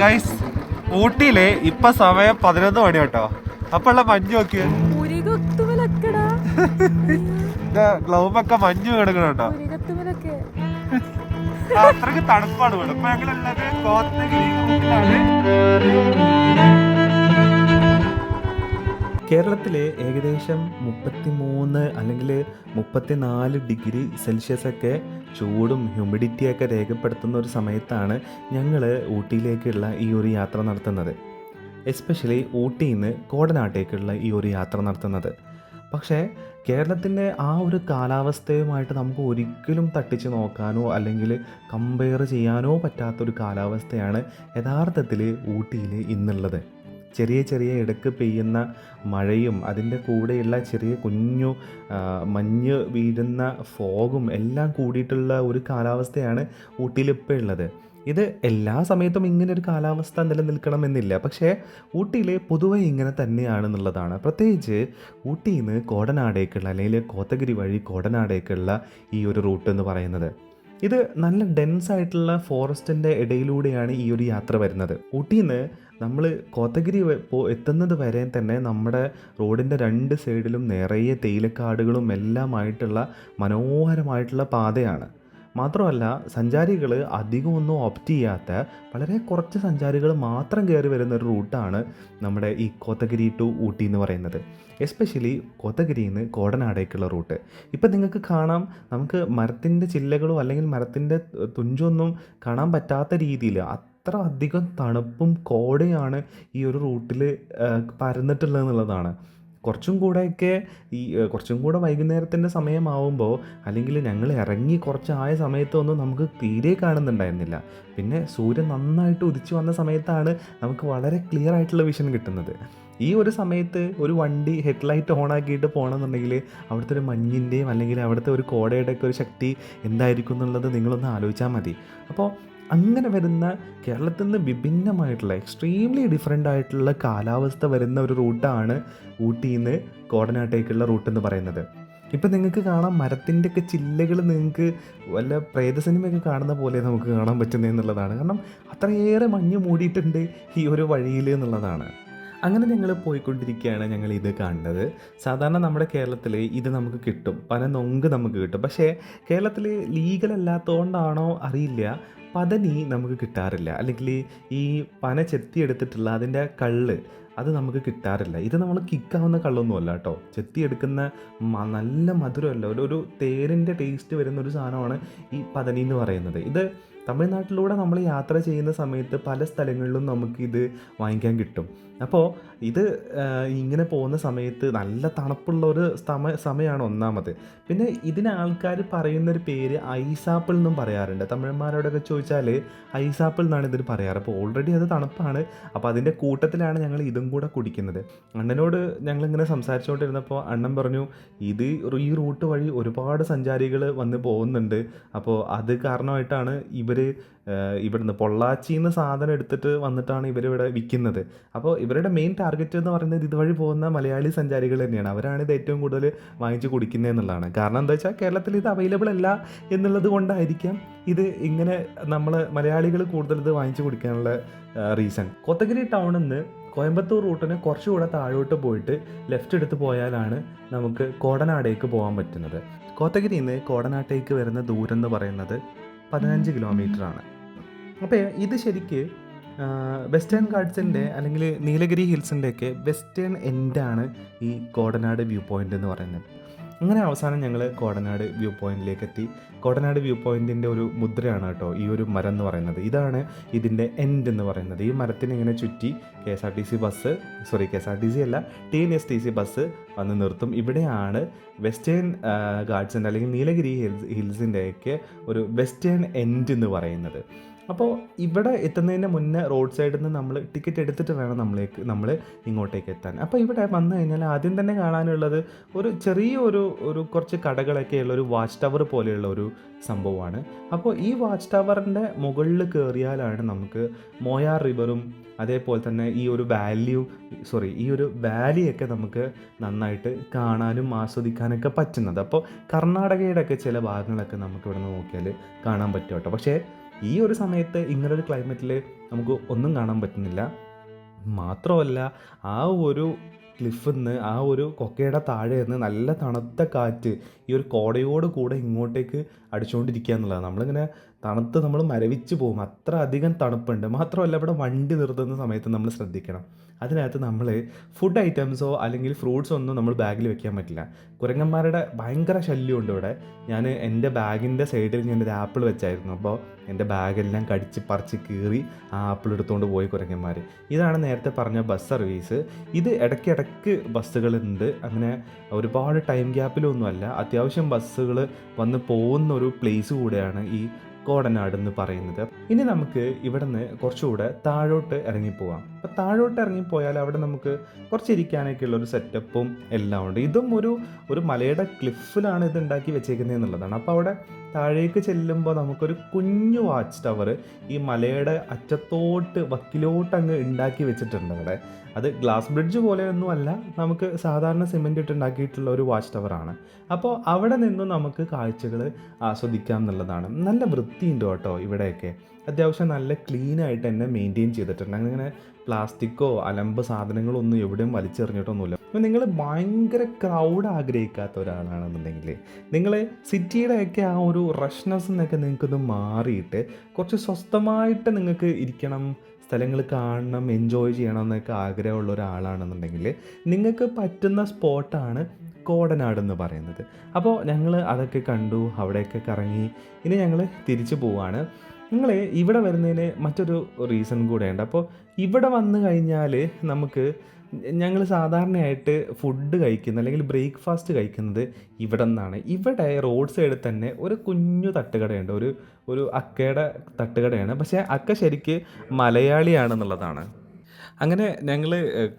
Guys ഊട്ടിയിലെ ഇപ്പൊ സമയം പതിനൊന്ന് മണി കേട്ടോ. അപ്പൊ ഉള്ള മഞ്ഞ് നോക്കിയ. ഗ്ലൗബൊക്കെ മഞ്ഞ് കിടക്കണം കേട്ടോ. പുരികൊത്തുമലൊക്കെ അത്രയ്ക്ക് തണുപ്പാണ് ഇവിടെ. ഇപ്പൊ ഞങ്ങളുള്ളത് കോത്തഗിരി. റൂട്ടിലാണ് കേരളത്തിലെ ഏകദേശം മുപ്പത്തി മൂന്ന് അല്ലെങ്കിൽ മുപ്പത്തിനാല് ഡിഗ്രി സെൽഷ്യസ് ഒക്കെ ചൂടും ഹ്യൂമിഡിറ്റിയൊക്കെ രേഖപ്പെടുത്തുന്ന ഒരു സമയത്താണ് ഞങ്ങൾ ഊട്ടിയിലേക്കുള്ള ഈ ഒരു യാത്ര നടത്തുന്നത്. എസ്പെഷ്യലി ഊട്ടിയിൽ നിന്ന് കോടനാട്ടേക്കുള്ള ഈ ഒരു യാത്ര നടത്തുന്നത്. പക്ഷേ കേരളത്തിന്റെ ആ ഒരു കാലാവസ്ഥയുമായിട്ട് നമുക്ക് ഒരിക്കലും തട്ടിച്ച് നോക്കാനോ അല്ലെങ്കിൽ കമ്പയർ ചെയ്യാനോ പറ്റാത്തൊരു കാലാവസ്ഥയാണ് യഥാർത്ഥത്തിൽ ഊട്ടിയിൽ ഇന്നുള്ളത്. ചെറിയ ചെറിയ ഇടയ്ക്ക് പെയ്യുന്ന മഴയും അതിന്റെ കൂടെയുള്ള ചെറിയ കുഞ്ഞു മഞ്ഞ് വീഴുന്ന ഫോഗും എല്ലാം കൂടിയിട്ടുള്ള ഒരു കാലാവസ്ഥയാണ് ഊട്ടിയിൽ ഇപ്പോൾ ഉള്ളത്. ഇത് എല്ലാ സമയത്തും ഇങ്ങനെ ഒരു കാലാവസ്ഥ നിലനിൽക്കണമെന്നില്ല. പക്ഷേ ഊട്ടിയിൽ പൊതുവെ ഇങ്ങനെ തന്നെയാണെന്നുള്ളതാണ്. പ്രത്യേകിച്ച് ഊട്ടിയിൽ നിന്ന് കോടനാടേക്കുള്ള അല്ലെങ്കിൽ കോത്തഗിരി വഴി കോടനാടേക്കുള്ള ഈ ഒരു റൂട്ട് എന്ന് പറയുന്നത്. ഇത് നല്ല ഡെൻസ് ആയിട്ടുള്ള ഫോറസ്റ്റിന്റെ ഇടയിലൂടെയാണ് ഈ ഒരു യാത്ര വരുന്നത്. ഊട്ടിയിൽ നിന്ന് നമ്മൾ കോത്തഗിരി എത്തുന്നത് വരെ തന്നെ നമ്മുടെ റോഡിന്റെ രണ്ട് സൈഡിലും നിറയെ തേയിലക്കാടുകളും എല്ലാമായിട്ടുള്ള മനോഹരമായിട്ടുള്ള പാതയാണ്. മാത്രമല്ല സഞ്ചാരികൾ അധികമൊന്നും ഓപ്റ്റ് ചെയ്യാത്ത വളരെ കുറച്ച് സഞ്ചാരികൾ മാത്രം കയറി വരുന്ന ഒരു റൂട്ടാണ് നമ്മുടെ ഈ കോത്തഗിരി ടു ഊട്ടി എന്ന് പറയുന്നത്. എസ്പെഷ്യലി കോത്തഗിരിയിൽ നിന്ന് കോടനാടേക്കുള്ള റൂട്ട്. ഇപ്പം നിങ്ങൾക്ക് കാണാം നമുക്ക് മരത്തിന്റെ ചില്ലകളോ അല്ലെങ്കിൽ മരത്തിന്റെ തുഞ്ചൊന്നും കാണാൻ പറ്റാത്ത രീതിയിൽ അത്ര അധികം തണുപ്പും കോടയാണ് ഈ ഒരു റൂട്ടിൽ പരന്നിട്ടുള്ളത് എന്നുള്ളതാണ് കുറച്ചും കൂടെയൊക്കെ ഈ കുറച്ചും കൂടെ വൈകുന്നേരത്തിന്റെ സമയമാവുമ്പോൾ അല്ലെങ്കിൽ ഞങ്ങൾ ഇറങ്ങി കുറച്ചായ സമയത്തൊന്നും നമുക്ക് തീരെ കാണുന്നുണ്ടായിരുന്നില്ല. പിന്നെ സൂര്യൻ നന്നായിട്ട് ഉദിച്ചു വന്ന സമയത്താണ് നമുക്ക് വളരെ ക്ലിയർ ആയിട്ടുള്ള വിഷൻ കിട്ടുന്നത്. ഈ ഒരു സമയത്ത് ഒരു വണ്ടി ഹെഡ്ലൈറ്റ് ഓൺ ആക്കിയിട്ട് പോകണമെന്നുണ്ടെങ്കിൽ അവിടുത്തെ ഒരു മഞ്ഞിന്റെയും അല്ലെങ്കിൽ അവിടുത്തെ ഒരു കോടയുടെ ഒക്കെ ഒരു ശക്തി എന്തായിരിക്കും എന്നുള്ളത് നിങ്ങളൊന്ന് ആലോചിച്ചാൽ മതി. അപ്പോൾ അങ്ങനെ വരുന്ന കേരളത്തിൽ നിന്ന് വിഭിന്നമായിട്ടുള്ള എക്സ്ട്രീംലി ഡിഫറെന്റ് ആയിട്ടുള്ള കാലാവസ്ഥ വരുന്ന ഒരു റൂട്ടാണ് ഊട്ടിയിൽ നിന്ന് കോടനാട്ടേക്കുള്ള റൂട്ട് എന്ന് പറയുന്നത്. ഇപ്പം നിങ്ങൾക്ക് കാണാം മരത്തിന്റെ ഒക്കെ ചില്ലകൾ നിങ്ങൾക്ക് വല്ല പ്രേത സിനിമയൊക്കെ കാണുന്ന പോലെ നമുക്ക് കാണാൻ പറ്റുന്നത് എന്നുള്ളതാണ്. കാരണം അത്രയേറെ മഞ്ഞ് മൂടിയിട്ടുണ്ട് ഈ ഒരു വഴിയിൽ എന്നുള്ളതാണ്. അങ്ങനെ ഞങ്ങൾ പോയിക്കൊണ്ടിരിക്കുകയാണ് ഞങ്ങൾ ഇത് കാണുന്നത്. സാധാരണ നമ്മുടെ കേരളത്തിൽ ഇത് നമുക്ക് കിട്ടും. പല നൊങ്ക് നമുക്ക് കിട്ടും. പക്ഷേ കേരളത്തിൽ ലീഗൽ അല്ലാത്തതുകൊണ്ടാണോ അറിയില്ല. പതനി നമുക്ക് കിട്ടാറില്ല. അല്ലെങ്കിൽ ഈ പന ചെത്തിയെടുത്തിട്ടുള്ള അതിന്റെ കള്ള് അത് നമുക്ക് കിട്ടാറില്ല. ഇത് നമ്മൾ കിക്കാവുന്ന കള്ളൊന്നുമല്ല കേട്ടോ. ചെത്തിയെടുക്കുന്ന നല്ല മധുരമല്ല. ഒരു ഒരു തേരിന്റെ ടേസ്റ്റ് വരുന്ന ഒരു സാധനമാണ് ഈ പതനി എന്ന് പറയുന്നത്. ഇത് തമിഴ്നാട്ടിലൂടെ നമ്മൾ യാത്ര ചെയ്യുന്ന സമയത്ത് പല സ്ഥലങ്ങളിലും നമുക്കിത് വാങ്ങിക്കാൻ കിട്ടും. അപ്പോൾ ഇത് ഇങ്ങനെ പോകുന്ന സമയത്ത് നല്ല തണുപ്പുള്ള ഒരു സമ സമയമാണ് ഒന്നാമത്. പിന്നെ ഇതിന് ആൾക്കാർ പറയുന്നൊരു പേര് ഐസാപ്പിൾ എന്നും പറയാറുണ്ട്. തമിഴന്മാരോടൊക്കെ ചോദിച്ചാൽ ഐസാപ്പിൾ എന്നാണ് ഇതിന് പറയാറ്. അപ്പോൾ ഓൾറെഡി അത് തണുപ്പാണ്. അപ്പോൾ അതിന്റെ കൂട്ടത്തിലാണ് ഞങ്ങൾ ഇതും കൂടെ കുടിക്കുന്നത്. അണ്ണനോട് ഞങ്ങളിങ്ങനെ സംസാരിച്ചുകൊണ്ടിരുന്നപ്പോൾ അണ്ണൻ പറഞ്ഞു ഇത് ഈ റൂട്ട് വഴി ഒരുപാട് സഞ്ചാരികൾ വന്ന് പോകുന്നുണ്ട്. അപ്പോൾ അത് കാരണമായിട്ടാണ് ഇവർ ഇവിടുന്ന് പൊള്ളാച്ചിയിൽ നിന്ന് സാധനം എടുത്തിട്ട് വന്നിട്ടാണ് ഇവരിവിടെ വിൽക്കുന്നത്. അപ്പോൾ ഇവരുടെ മെയിൻ ടാർഗറ്റ് എന്ന് പറയുന്നത് ഇതുവഴി പോകുന്ന മലയാളി സഞ്ചാരികൾ തന്നെയാണ്. അവരാണ് ഇത് ഏറ്റവും കൂടുതൽ വാങ്ങിച്ച് കുടിക്കുന്നത് എന്നുള്ളതാണ്. കാരണം എന്താ വെച്ചാൽ കേരളത്തിൽ ഇത് അവൈലബിൾ അല്ല എന്നുള്ളത് കൊണ്ടായിരിക്കാം ഇത് ഇങ്ങനെ നമ്മൾ മലയാളികൾ കൂടുതൽ ഇത് വാങ്ങിച്ച് കുടിക്കാനുള്ള റീസൺ കൊത്തഗിരി ടൗണിൽ നിന്ന് കോയമ്പത്തൂർ റൂട്ടിന് കുറച്ചുകൂടെ താഴോട്ട് പോയിട്ട് ലെഫ്റ്റ് എടുത്ത് പോയാലാണ് നമുക്ക് കോടനാടേക്ക് പോകാൻ പറ്റുന്നത്. കോത്തഗിരിയിൽ നിന്ന് കോടനാട്ടേക്ക് വരുന്ന ദൂരം എന്ന് പറയുന്നത് പതിനഞ്ച് കിലോമീറ്റർ ആണ് അപ്പോൾ ഇത് ശരിക്ക് വെസ്റ്റേൺ ഗാർഡ്സിന്റെ അല്ലെങ്കിൽ നീലഗിരി ഹിൽസിന്റെയൊക്കെ വെസ്റ്റേൺ എൻഡാണ് ഈ കോടനാട് വ്യൂ പോയിന്റ് എന്ന് പറയുന്നത്. അങ്ങനെ അവസാനം ഞങ്ങൾ കോടനാട് വ്യൂ പോയിന്റിലേക്ക് എത്തി കോടനാട് വ്യൂ പോയിന്റിന്റെ ഒരു മുദ്രയാണ് കേട്ടോ ഈ ഒരു മരം എന്ന് പറയുന്നത്. ഇതാണ് ഇതിന്റെ എൻഡ് എന്ന് പറയുന്നത്. ഈ മരത്തിന് ഇങ്ങനെ ചുറ്റി K S R T C bus sorry K S R T C അല്ല T N S T C bus വന്ന് നിർത്തും. ഇവിടെയാണ് വെസ്റ്റേൺ ഗാർഡ്സിന്റെ അല്ലെങ്കിൽ നീലഗിരി ഹിൽസ് ഹിൽസിന്റെയൊക്കെ ഒരു വെസ്റ്റേൺ എൻഡ് എന്ന് പറയുന്നത്. അപ്പോൾ ഇവിടെ എത്തുന്നതിന് മുന്നേ റോഡ് സൈഡിൽ നിന്ന് നമ്മൾ ടിക്കറ്റ് എടുത്തിട്ട് വേണം നമ്മളേക്ക് നമ്മൾ ഇങ്ങോട്ടേക്ക് എത്താൻ. അപ്പോൾ ഇവിടെ വന്നു കഴിഞ്ഞാൽ ആദ്യം തന്നെ കാണാനുള്ളത് ഒരു ചെറിയ ഒരു ഒരു കുറച്ച് കടകളൊക്കെ ഉള്ള ഒരു വാച്ച് ടവർ പോലെയുള്ള ഒരു സംഭവമാണ്. അപ്പോൾ ഈ വാച്ച് ടവറിന്റെ മുകളിൽ കയറിയാലാണ് നമുക്ക് മോയാർ റിവറും അതേപോലെ തന്നെ ഈ ഒരു വാല്യൂ സോറി ഈ ഒരു വാലിയൊക്കെ നമുക്ക് നന്നായിട്ട് കാണാനും ആസ്വദിക്കാനൊക്കെ പറ്റുന്നത്. അപ്പോൾ കർണാടകയുടെ ഒക്കെ ചില ഭാഗങ്ങളൊക്കെ നമുക്ക് ഇവിടെ നോക്കിയാൽ കാണാൻ പറ്റും കേട്ടോ. പക്ഷേ ഈ ഒരു സമയത്ത് ഇങ്ങനൊരു ക്ലൈമറ്റിൽ നമുക്ക് ഒന്നും കാണാൻ പറ്റുന്നില്ല. മാത്രമല്ല ആ ഒരു ക്ലിഫിൽ നിന്ന് ആ ഒരു കൊക്കയുടെ താഴെ നിന്ന് നല്ല തണുത്ത കാറ്റ് ഈ ഒരു കോടയോട് കൂടെ ഇങ്ങോട്ടേക്ക് അടിച്ചുകൊണ്ടിരിക്കുക എന്നുള്ളതാണ്. നമ്മളിങ്ങനെ തണുത്ത് നമ്മൾ മരവിച്ച് പോകും. അത്ര അധികം തണുപ്പുണ്ട്. മാത്രമല്ല ഇവിടെ വണ്ടി നിർത്തുന്ന സമയത്ത് നമ്മൾ ശ്രദ്ധിക്കണം. അതിനകത്ത് നമ്മൾ ഫുഡ് ഐറ്റംസോ അല്ലെങ്കിൽ ഫ്രൂട്ട്സോ ഒന്നും നമ്മൾ ബാഗിൽ വെക്കാൻ പറ്റില്ല. കുരങ്ങന്മാരുടെ ഭയങ്കര ശല്യമുണ്ട് ഇവിടെ. ഞാൻ എന്റെ ബാഗിന്റെ സൈഡിൽ ഞാൻ ഒരു ആപ്പിൾ വെച്ചായിരുന്നു. അപ്പോൾ എന്റെ ബാഗെല്ലാം കടിച്ച് പറിച്ച് കീറി ആ ആപ്പിൾ എടുത്തുകൊണ്ട് പോയി കുരങ്ങന്മാർ. ഇതാണ് നേരത്തെ പറഞ്ഞ ബസ് സർവീസ് ഇത് ഇടയ്ക്കിടയ്ക്ക് ബസ്സുകളുണ്ട്. അങ്ങനെ ഒരുപാട് ടൈം ഗ്യാപ്പിലൊന്നുമല്ല അത്യാവശ്യം ബസ്സുകൾ വന്ന് പോകുന്ന ഒരു പ്ലേസ് കൂടെയാണ് ഈ കോടനാട് എന്ന് പറയുന്നത്. ഇനി നമുക്ക് ഇവിടെ നിന്ന് കുറച്ചുകൂടെ താഴോട്ട് ഇറങ്ങിപ്പോവാം. അപ്പോൾ താഴോട്ട് ഇറങ്ങിപ്പോയാൽ അവിടെ നമുക്ക് കുറച്ച് ഇരിക്കാനൊക്കെ ഉള്ള ഒരു സെറ്റപ്പും എല്ലാം ഉണ്ട്. ഇതും ഒരു ഒരു മലയുടെ ക്ലിഫിലാണ് ഇത് ഉണ്ടാക്കി വെച്ചേക്കുന്നത് എന്നുള്ളതാണ്. അപ്പോൾ അവിടെ താഴേക്ക് ചെല്ലുമ്പോൾ നമുക്കൊരു കുഞ്ഞു വാച്ച് ടവർ ഈ മലയുടെ അറ്റത്തോട്ട് വക്കിലോട്ട് അങ്ങ് ഉണ്ടാക്കി വെച്ചിട്ടുണ്ട് അവിടെ. അത് ഗ്ലാസ് ബ്രിഡ്ജ് പോലെയൊന്നുമല്ല നമുക്ക് സാധാരണ സിമെന്റ് ഇട്ട് ഉണ്ടാക്കിയിട്ടുള്ള ഒരു വാച്ച് ടവറാണ് അപ്പോൾ അവിടെ നിന്നും നമുക്ക് കാഴ്ചകൾ ആസ്വദിക്കാം എന്നുള്ളതാണ്. നല്ല വൃത്തിയുണ്ട് കേട്ടോ ഇവിടെയൊക്കെ. അത്യാവശ്യം നല്ല ക്ലീൻ ആയിട്ട് തന്നെ മെയിന്റെയിൻ ചെയ്തിട്ടുണ്ട്. അങ്ങനെ പ്ലാസ്റ്റിക്കോ അലമ്പ് സാധനങ്ങളോ ഒന്നും എവിടെയും വലിച്ചെറിഞ്ഞിട്ടൊന്നുമില്ല. അപ്പോൾ നിങ്ങൾ ഭയങ്കര ക്രൗഡ് ആഗ്രഹിക്കാത്ത ഒരാളാണെന്നുണ്ടെങ്കിൽ നിങ്ങൾ സിറ്റിയുടെയൊക്കെ ആ ഒരു റഷ്നെസ് എന്നൊക്കെ നിങ്ങൾക്കൊന്ന് മാറിയിട്ട് കുറച്ച് സ്വസ്ഥമായിട്ട് നിങ്ങൾക്ക് ഇരിക്കണം സ്ഥലങ്ങൾ കാണണം എൻജോയ് ചെയ്യണം എന്നൊക്കെ ആഗ്രഹമുള്ള ഒരാളാണെന്നുണ്ടെങ്കിൽ നിങ്ങൾക്ക് പറ്റുന്ന സ്പോട്ടാണ് കോടനാട് എന്ന് പറയുന്നത്. അപ്പോൾ ഞങ്ങൾ അതൊക്കെ കണ്ടു അവിടെയൊക്കെ കറങ്ങി ഇനി ഞങ്ങൾ തിരിച്ചു പോവാണ്. നിങ്ങൾ ഇവിടെ വരുന്നതിന് മറ്റൊരു റീസൺ കൂടെയുണ്ട്. അപ്പോൾ ഇവിടെ വന്നു കഴിഞ്ഞാൽ നമുക്ക് ഞങ്ങൾ സാധാരണയായിട്ട് ഫുഡ് കഴിക്കുന്നത് അല്ലെങ്കിൽ ബ്രേക്ക്ഫാസ്റ്റ് കഴിക്കുന്നത് ഇവിടെ നിന്നാണ്. ഇവിടെ റോഡ് സൈഡിൽ തന്നെ ഒരു കുഞ്ഞു തട്ടുകടയുണ്ട്. ഒരു ഒരു അക്കയുടെ തട്ടുകടയാണ്. പക്ഷേ അക്ക ശരിക്ക് മലയാളിയാണെന്നുള്ളതാണ്. അങ്ങനെ ഞങ്ങൾ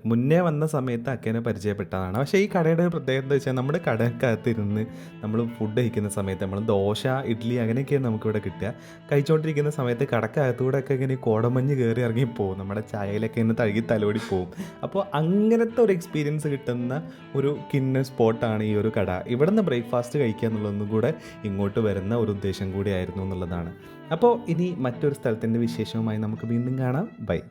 മുന്നേ വന്ന സമയത്ത് അക്കേനെ പരിചയപ്പെട്ടതാണ്. പക്ഷേ ഈ കടയുടെ ഒരു പ്രത്യേകത എന്താ വെച്ചാൽ നമ്മുടെ കടക്കകത്ത് ഇരുന്ന് നമ്മൾ ഫുഡ് കഴിക്കുന്ന സമയത്ത് നമ്മൾ ദോശ ഇഡ്ഡലി അങ്ങനെയൊക്കെയാണ് നമുക്കിവിടെ കിട്ടുക. കഴിച്ചുകൊണ്ടിരിക്കുന്ന സമയത്ത് കടക്കകത്തൂടെ ഒക്കെ ഇങ്ങനെ കോടമഞ്ഞ് കയറി ഇറങ്ങി പോകും നമ്മുടെ ചായയിലൊക്കെ ഇങ്ങനെ തഴുകി തലോടി പോകും അപ്പോൾ അങ്ങനത്തെ ഒരു എക്സ്പീരിയൻസ് കിട്ടുന്ന ഒരു കിന്ന സ്പോട്ടാണ് ഈ ഒരു കട. ഇവിടെ നിന്ന് ബ്രേക്ക്ഫാസ്റ്റ് കഴിക്കുക എന്നുള്ളതൊന്നും കൂടെ ഇങ്ങോട്ട് വരുന്ന ഒരു ഉദ്ദേശം കൂടിയായിരുന്നു എന്നുള്ളതാണ്. അപ്പോൾ ഇനി മറ്റൊരു സ്ഥലത്തിന്റെ വിശേഷവുമായി നമുക്ക് വീണ്ടും കാണാം. ബൈ.